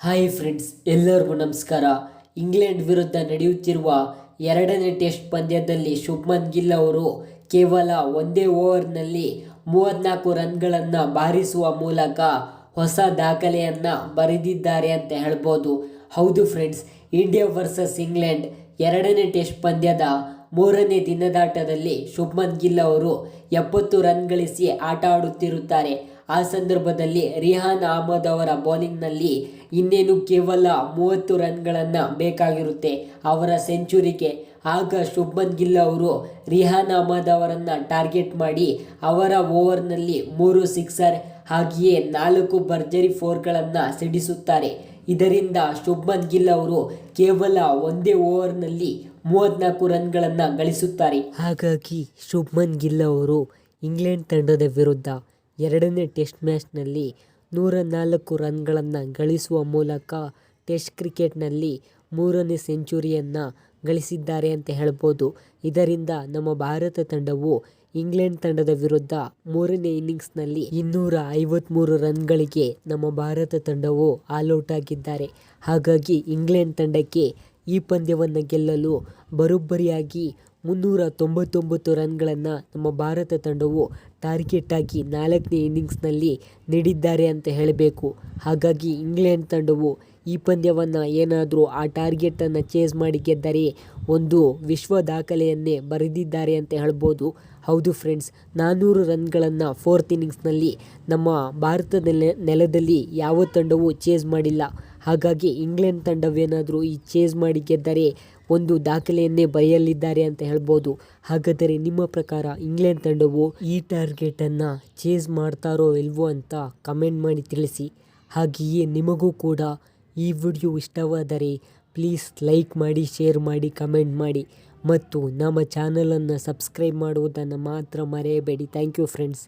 Hi friends ಎಲ್ಲರಿಗೂ ನಮಸ್ಕಾರ. England ವಿರುದ್ಧ ನಡೆಯುತ್ತಿರುವ ಎರಡನೇ ಟೆಸ್ಟ್ ಪಂದ್ಯದಲ್ಲಿ ಶುಭ್ಮನ್ ಗಿಲ್ ಅವರು ಕೇವಲ ಒಂದೇ ಓವರ್ನಲ್ಲಿ ಮೂವತ್ತ್ನಾಲ್ಕು ರನ್ಗಳನ್ನು ಬಾರಿಸುವ ಮೂಲಕ ಹೊಸ ದಾಖಲೆಯನ್ನು ಬರೆದಿದ್ದಾರೆ ಅಂತ ಹೇಳ್ಬೋದು. ಹೌದು ಫ್ರೆಂಡ್ಸ್ ಇಂಡಿಯಾ ವರ್ಸಸ್ ಇಂಗ್ಲೆಂಡ್ ಎರಡನೇ ಟೆಸ್ಟ್ ಪಂದ್ಯದ ಮೂರನೇ ದಿನದಾಟದಲ್ಲಿ ಶುಭ್ಮನ್ ಗಿಲ್ ಅವರು ಎಪ್ಪತ್ತು ರನ್ ಗಳಿಸಿ ಆಟ ಆಡುತ್ತಿರುತ್ತಾರೆ ಆ ಸಂದರ್ಭದಲ್ಲಿ ರಿಹಾನ್ ಅಹಮದ್ ಅವರ ಬೌಲಿಂಗ್ನಲ್ಲಿ ಇನ್ನೇನು ಕೇವಲ ಮೂವತ್ತು ರನ್ಗಳನ್ನು ಬೇಕಾಗಿರುತ್ತೆ. ಅವರ ಸೆಂಚುರಿಗೆ ಆಗ ಶುಭ್ಮನ್ ಗಿಲ್ ಅವರು ರಿಹಾನ್ ಅಹಮದ್ ಅವರನ್ನು ಟಾರ್ಗೆಟ್ ಮಾಡಿ ಅವರ ಓವರ್ನಲ್ಲಿ ಮೂರು ಸಿಕ್ಸರ್ ಹಾಗೆಯೇ ನಾಲ್ಕು ಭರ್ಜರಿ ಫೋರ್ಗಳನ್ನು ಸಿಡಿಸುತ್ತಾರೆ. ಇದರಿಂದ ಶುಭ್ಮನ್ ಗಿಲ್ ಅವರು ಕೇವಲ ಒಂದೇ ಓವರ್ನಲ್ಲಿ ಮೂವತ್ನಾಲ್ಕು ರನ್ಗಳನ್ನು ಗಳಿಸುತ್ತಾರೆ. ಹಾಗಾಗಿ ಶುಭ್ಮನ್ ಗಿಲ್ ಅವರು ಇಂಗ್ಲೆಂಡ್ ತಂಡದ ವಿರುದ್ಧ ಎರಡನೇ ಟೆಸ್ಟ್ ಮ್ಯಾಚ್ನಲ್ಲಿ ನೂರ ನಾಲ್ಕು ರನ್ಗಳನ್ನು ಗಳಿಸುವ ಮೂಲಕ ಟೆಸ್ಟ್ ಕ್ರಿಕೆಟ್ನಲ್ಲಿ ಮೂರನೇ ಸೆಂಚುರಿಯನ್ನು ಗಳಿಸಿದ್ದಾರೆ ಅಂತ ಹೇಳ್ಬೋದು. ಇದರಿಂದ ನಮ್ಮ ಭಾರತ ತಂಡವು ಇಂಗ್ಲೆಂಡ್ ತಂಡದ ವಿರುದ್ಧ ಮೂರನೇ ಇನ್ನಿಂಗ್ಸ್ನಲ್ಲಿ ಇನ್ನೂರ ಐವತ್ತ್ಮೂರು ರನ್ಗಳಿಗೆ ನಮ್ಮ ಭಾರತ ತಂಡವು ಆಲ್ಔಟ್ ಆಗಿದ್ದಾರೆ. ಹಾಗಾಗಿ ಇಂಗ್ಲೆಂಡ್ ತಂಡಕ್ಕೆ ಈ ಪಂದ್ಯವನ್ನು ಗೆಲ್ಲಲು ಬರೋಬ್ಬರಿಯಾಗಿ ಮುನ್ನೂರ ತೊಂಬತ್ತೊಂಬತ್ತು ರನ್ಗಳನ್ನು ನಮ್ಮ ಭಾರತ ತಂಡವು ಟಾರ್ಗೆಟ್ ಆಗಿ ನಾಲ್ಕನೇ ಇನ್ನಿಂಗ್ಸ್ನಲ್ಲಿ ನೀಡಿದ್ದಾರೆ ಅಂತ ಹೇಳಬೇಕು. ಹಾಗಾಗಿ ಇಂಗ್ಲೆಂಡ್ ತಂಡವು ಈ ಪಂದ್ಯವನ್ನು ಏನಾದರೂ ಆ ಟಾರ್ಗೆಟನ್ನು ಚೇಸ್ ಮಾಡಿ ಗೆದ್ದರೆ ಒಂದು ವಿಶ್ವ ದಾಖಲೆಯನ್ನೇ ಬರೆದಿದ್ದಾರೆ ಅಂತ ಹೇಳ್ಬೋದು. ಹೌದು ಫ್ರೆಂಡ್ಸ್ ನಾನ್ನೂರು ರನ್ಗಳನ್ನು ಫೋರ್ತ್ ಇನ್ನಿಂಗ್ಸ್ನಲ್ಲಿ ನಮ್ಮ ಭಾರತದ ನೆಲ, ನೆಲದಲ್ಲಿ ಯಾವ ತಂಡವೂ ಚೇಸ್ ಮಾಡಿಲ್ಲ. ಹಾಗಾಗಿ ಇಂಗ್ಲೆಂಡ್ ತಂಡವೇನಾದರೂ ಈ ಚೇಸ್ ಮಾಡಿ ಗೆದ್ದರೆ ಒಂದು ದಾಖಲೆಯನ್ನೇ ಬರೆಯಲಿದ್ದಾರೆ ಅಂತ ಹೇಳ್ಬೋದು. ಹಾಗಾದರೆ ನಿಮ್ಮ ಪ್ರಕಾರ ಇಂಗ್ಲೆಂಡ್ ತಂಡವು ಈ ಟಾರ್ಗೆಟನ್ನು ಚೇಸ್ ಮಾಡ್ತಾರೋ ಇಲ್ವೋ ಅಂತ ಕಮೆಂಟ್ ಮಾಡಿ ತಿಳಿಸಿ. ಹಾಗೆಯೇ ನಿಮಗೂ ಕೂಡ ಈ ವಿಡಿಯೋ ಇಷ್ಟವಾದರೆ ಪ್ಲೀಸ್ ಲೈಕ್ ಮಾಡಿ, ಶೇರ್ ಮಾಡಿ, ಕಮೆಂಟ್ ಮಾಡಿ ಮತ್ತು ನಮ್ಮ ಚಾನಲನ್ನು ಸಬ್ಸ್ಕ್ರೈಬ್ ಮಾಡುವುದನ್ನು ಮಾತ್ರ ಮರೆಯಬೇಡಿ. Thank you friends.